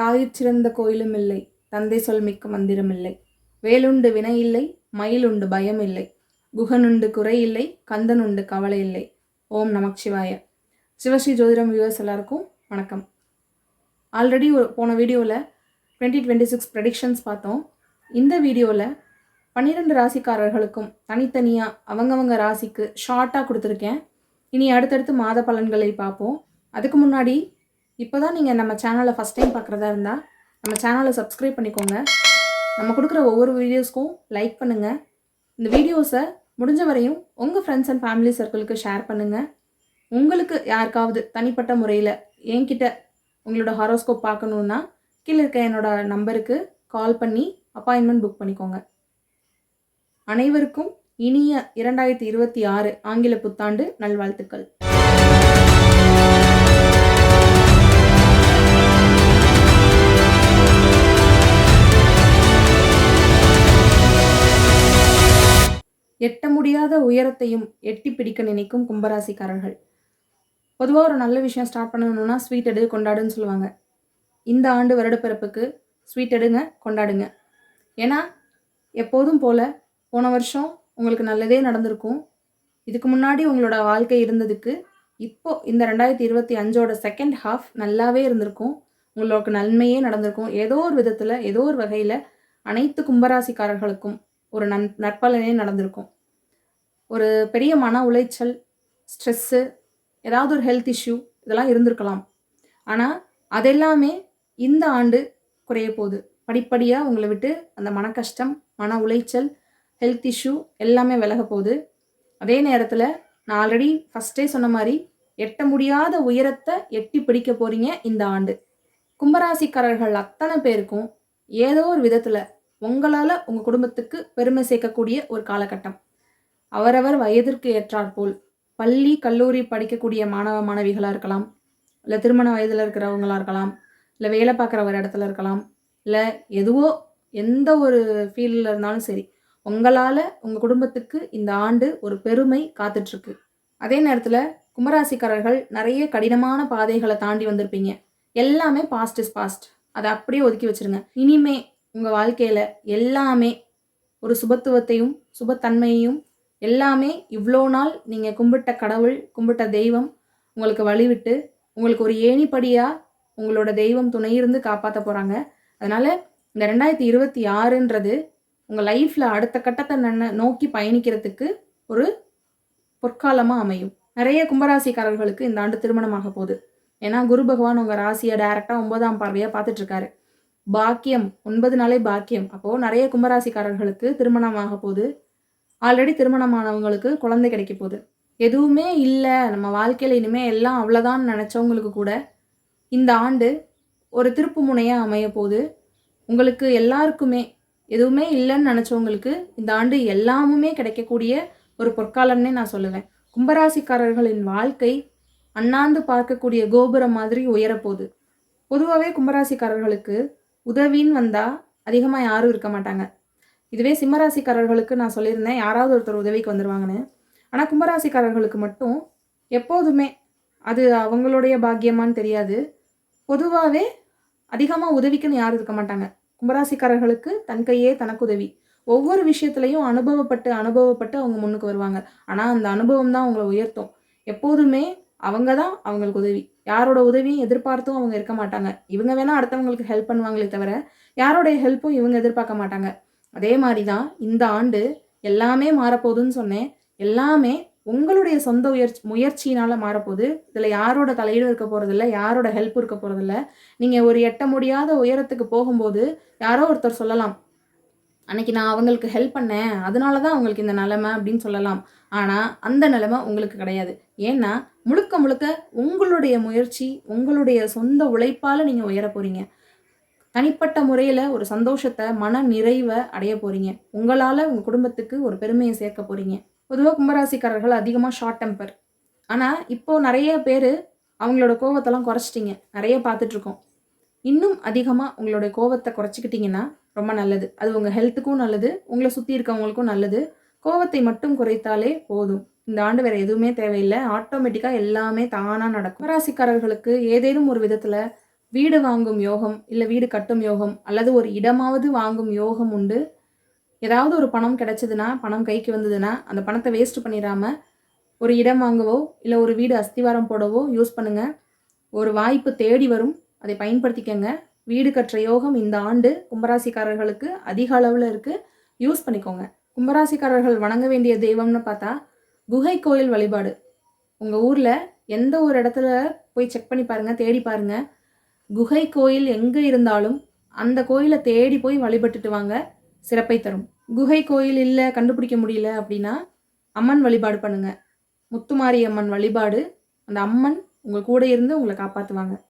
தாயிற் சிறந்த கோயிலும் இல்லை. தந்தை சொல் மிக்க மந்திரம் இல்லை. வேலுண்டு வினை இல்லை மயிலுண்டு பயம் இல்லை. குகனுண்டு குறை இல்லை கந்தனுண்டு கவலை இல்லை. ஓம் நமக் சிவாய சிவஸ்ரீ ஜோதிடம் வியூவர்ஸ் எல்லாருக்கும் வணக்கம். ஆல்ரெடி போன வீடியோவில் டுவெண்ட்டி டுவெண்ட்டி சிக்ஸ் ப்ரெடிக்ஷன்ஸ் பார்த்தோம். இந்த வீடியோவில் பன்னிரெண்டு ராசிக்காரர்களுக்கும் தனித்தனியாக அவங்கவங்க ராசிக்கு ஷார்ட்டாக கொடுத்துருக்கேன். இனி அடுத்தடுத்து மாத பலன்களை பார்ப்போம். அதுக்கு முன்னாடி இப்போ தான் நீங்கள் நம்ம சேனலை ஃபஸ்ட் டைம் பார்க்குறதா இருந்தால் நம்ம சேனலை சப்ஸ்கிரைப் பண்ணிக்கோங்க. நம்ம கொடுக்குற ஒவ்வொரு வீடியோஸ்க்கும் லைக் பண்ணுங்கள் இந்த வீடியோஸை முடிஞ்ச வரையும் உங்கள் ஃப்ரெண்ட்ஸ் அண்ட் ஃபேமிலி சர்க்கிளுக்கு ஷேர் பண்ணுங்கள் உங்களுக்கு யாருக்காவது தனிப்பட்ட முறையில் என்கிட்ட உங்களோட ஹாரோஸ்கோப் பார்க்கணுன்னா கீழே இருக்க என்னோட நம்பருக்கு கால் பண்ணி அப்பாயின்மெண்ட் புக் பண்ணிக்கோங்க. அனைவருக்கும் இனிய இரண்டாயிரத்தி இருபத்தி ஆறு ஆங்கில புத்தாண்டு நல்வாழ்த்துக்கள். எட்ட முடியாத உயரத்தையும் எட்டி பிடிக்க நினைக்கும் கும்பராசிக்காரர்கள். பொதுவாக ஒரு நல்ல விஷயம் ஸ்டார்ட் பண்ணணும்னா ஸ்வீட் எடு கொண்டாடுன்னு சொல்லுவாங்க. இந்த ஆண்டு வருடப்பிறப்புக்கு ஸ்வீட் எடுங்க கொண்டாடுங்க. ஏன்னா எப்போதும் போல் போன வருஷம் உங்களுக்கு நல்லதே நடந்திருக்கும். இதுக்கு முன்னாடி உங்களோட வாழ்க்கை இருந்ததுக்கு இப்போ இந்த ரெண்டாயிரத்தி இருபத்தி அஞ்சோட செகண்ட் ஹாஃப் நல்லாவே இருந்திருக்கும். உங்களுக்கு நன்மையே நடந்திருக்கும். ஏதோ ஒரு விதத்தில் ஏதோ ஒரு வகையில் அனைத்து கும்பராசிக்காரர்களுக்கும் ஒரு நன் நற்பலனே நடந்திருக்கும். ஒரு பெரிய மன உளைச்சல் ஸ்ட்ரெஸ்ஸு ஏதாவது ஒரு ஹெல்த் இஷ்யூ இதெல்லாம் இருந்திருக்கலாம். ஆனால் அதெல்லாமே இந்த ஆண்டு குறைய போகுது. படிப்படியாக உங்களை விட்டு அந்த மன கஷ்டம் மன உளைச்சல் ஹெல்த் இஷ்யூ எல்லாமே விலக போகுது. அதே நேரத்தில் நான் ஆல்ரெடி ஃபஸ்ட்டே சொன்ன மாதிரி எட்ட முடியாத உயரத்தை எட்டி பிடிக்க போகிறீங்க இந்த ஆண்டு. கும்பராசிக்காரர்கள் அத்தனை பேருக்கும் ஏதோ ஒரு விதத்தில் உங்களால் உங்கள் குடும்பத்துக்கு பெருமை சேர்க்கக்கூடிய ஒரு காலகட்டம். அவரவர் வயதிற்கு ஏற்றாற்போல் பள்ளி கல்லூரி படிக்கக்கூடிய மாணவ மாணவிகளாக இருக்கலாம். இல்லை திருமண வயதில் இருக்கிறவங்களாக இருக்கலாம். இல்லை வேலை பார்க்குற ஒரு இடத்துல இருக்கலாம். இல்லை எதுவோ எந்த ஒரு ஃபீல்டில் இருந்தாலும் சரி உங்களால் உங்கள் குடும்பத்துக்கு இந்த ஆண்டு ஒரு பெருமை காத்துட்ருக்கு. அதே நேரத்தில் கும்பராசிக்காரர்கள் நிறைய கடினமான பாதைகளை தாண்டி வந்திருப்பீங்க. எல்லாமே பாஸ்ட் இஸ் பாஸ்ட் அதை அப்படியே ஒதுக்கி வச்சிருங்க. இனிமே உங்கள் வாழ்க்கையில் எல்லாமே ஒரு சுபத்துவத்தையும் சுபத்தன்மையையும் எல்லாமே இவ்வளோ நாள் நீங்கள் கும்பிட்ட கடவுள் கும்பிட்ட தெய்வம் உங்களுக்கு வழிவிட்டு உங்களுக்கு ஒரு ஏணிப்படியாக உங்களோட தெய்வம் துணை இருந்து காப்பாற்ற போகிறாங்க அதனால் இந்த ரெண்டாயிரத்தி இருபத்தி ஆறுன்றது உங்கள் லைஃப்பில் அடுத்த கட்டத்தை நன்ன நோக்கி பயணிக்கிறதுக்கு ஒரு பொற்காலமாக அமையும். நிறைய கும்பராசிக்காரர்களுக்கு இந்த ஆண்டு திருமணமாக போகுது. ஏன்னா குரு பகவான் உங்கள் ராசியை டைரெக்டாக ஒன்பதாம் பார்வையாக பார்த்துட்ருக்காரு பாக்கியம் ஒன்பது நாளே பாக்கியம். அப்போது நிறைய கும்பராசிக்காரர்களுக்கு திருமணமாக போகுது. ஆல்ரெடி திருமணமானவங்களுக்கு குழந்தை கிடைக்க போகுது. எதுவுமே இல்லை. நம்ம வாழ்க்கையில் இனிமேல் எல்லாம் அவ்வளோதான் நினச்சவங்களுக்கு கூட இந்த ஆண்டு ஒரு திருப்பு முனையாக அமைய போகுது. உங்களுக்கு எல்லாருக்குமே எதுவுமே இல்லைன்னு நினச்சவங்களுக்கு இந்த ஆண்டு எல்லாமுமே கிடைக்கக்கூடிய ஒரு பொற்காலம்னே நான் சொல்லுவேன். கும்பராசிக்காரர்களின் வாழ்க்கை அண்ணாந்து பார்க்கக்கூடிய கோபுரம் மாதிரி உயரப்போகுது. பொதுவாகவே கும்பராசிக்காரர்களுக்கு உதவின்னு வந்தால் அதிகமாக யாரும் இருக்க மாட்டாங்க. இதுவே சிம்மராசிக்காரர்களுக்கு நான் சொல்லியிருந்தேன் யாராவது ஒருத்தர் உதவிக்கு வந்துடுவாங்கன்னு ஆனால் கும்பராசிக்காரர்களுக்கு மட்டும் எப்போதுமே அது அவங்களுடைய பாக்கியமான்னு தெரியாது. பொதுவாகவே அதிகமாக உதவிக்குன்னு யாரும் இருக்க மாட்டாங்க. கும்பராசிக்காரர்களுக்கு தன் கையே தனக்கு உதவி. ஒவ்வொரு விஷயத்துலையும் அனுபவப்பட்டு அனுபவப்பட்டு அவங்க முன்னுக்கு வருவாங்க. ஆனால் அந்த அனுபவம் தான் அவங்கள உயர்த்தும். எப்போதுமே அவங்க தான் அவங்களுக்கு உதவி. யாரோட உதவியும் எதிர்பார்த்தும் அவங்க இருக்க மாட்டாங்க. இவங்க வேணால் அடுத்தவங்களுக்கு ஹெல்ப் பண்ணுவாங்களே தவிர யாரோடைய ஹெல்ப்பும் இவங்க எதிர்பார்க்க மாட்டாங்க. அதே மாதிரி தான் இந்த ஆண்டு எல்லாமே மாறப்போகுதுன்னு சொன்னேன். எல்லாமே உங்களுடைய சொந்த உயர்ச்சி முயற்சியினால் மாறப்போகுது. இதில் யாரோட தலையீடு இருக்க போகிறதில்ல யாரோட ஹெல்ப் இருக்க போகிறதில்ல நீங்கள் ஒரு எட்ட முடியாத உயரத்துக்கு போகும்போது யாரோ ஒருத்தர் சொல்லலாம். அன்னைக்கு நான் அவங்களுக்கு ஹெல்ப் பண்ணேன். அதனால தான் அவங்களுக்கு இந்த நிலமை அப்படின்னு சொல்லலாம். ஆனால் அந்த நிலமை உங்களுக்கு கிடையாது. ஏன்னா முழுக்க முழுக்க உங்களுடைய முயற்சி உங்களுடைய சொந்த உழைப்பால் நீங்கள் உயர போகிறீங்க தனிப்பட்ட முறையில் ஒரு சந்தோஷத்தை மன நிறைவை அடைய போகிறீங்க உங்களால் உங்கள் குடும்பத்துக்கு ஒரு பெருமையை சேர்க்க போகிறீங்க பொதுவாக கும்பராசிக்காரர்கள் அதிகமாக ஷார்ட் டெம்பர் ஆனால் இப்போது நிறைய பேர் அவங்களோட கோவத்தெல்லாம் குறைச்சிட்டிங்க. நிறைய பார்த்துட்ருக்கோம் இன்னும் அதிகமாக உங்களுடைய கோவத்தை குறைச்சிக்கிட்டிங்கன்னா ரொம்ப நல்லது. அது உங்கள் ஹெல்த்துக்கும் நல்லது. உங்களை சுற்றி இருக்கவங்களுக்கும் நல்லது. கோவத்தை மட்டும் குறைத்தாலே போதும். இந்த ஆண்டு வேறு எதுவுமே தேவையில்லை. ஆட்டோமேட்டிக்காக எல்லாமே தானாக நடக்கும். ராசிக்காரர்களுக்கு ஏதேனும் ஒரு விதத்தில் வீடு வாங்கும் யோகம், இல்லை வீடு கட்டும் யோகம், அல்லது ஒரு இடமாவது வாங்கும் யோகம் உண்டு. ஏதாவது ஒரு பணம் கிடைச்சதுன்னா, பணம் கைக்கு வந்ததுன்னா, அந்த பணத்தை வேஸ்ட் பண்ணிடாமல் ஒரு இடம் வாங்கவோ, இல்லை ஒரு வீடு அஸ்திவாரம் போடவோ யூஸ் பண்ணுங்கள் ஒரு வாய்ப்பு தேடி வரும். அதை பயன்படுத்திக்கங்க. வீடு கற்ற யோகம் இந்த ஆண்டு கும்பராசிக்காரர்களுக்கு அதிக அளவில் இருக்குது யூஸ் பண்ணிக்கோங்க. கும்பராசிக்காரர்கள் வணங்க வேண்டிய தெய்வம்னு பார்த்தா, குகை கோயில் வழிபாடு. உங்கள் ஊரில் எந்த ஒரு இடத்துல போய் செக் பண்ணி பாருங்கள் தேடி பாருங்கள் குகை கோயில் எங்கே இருந்தாலும், அந்த கோயிலை தேடி போய் வழிபட்டுட்டு வாங்க. சிறப்பை தரும். குகை கோயில் இல்லை கண்டுபிடிக்க முடியல அப்படின்னா, அம்மன் வழிபாடு பண்ணுங்க. முத்துமாரியம்மன் வழிபாடு. அந்த அம்மன் உங்கள் கூட இருந்து உங்களை காப்பாற்றுவாங்க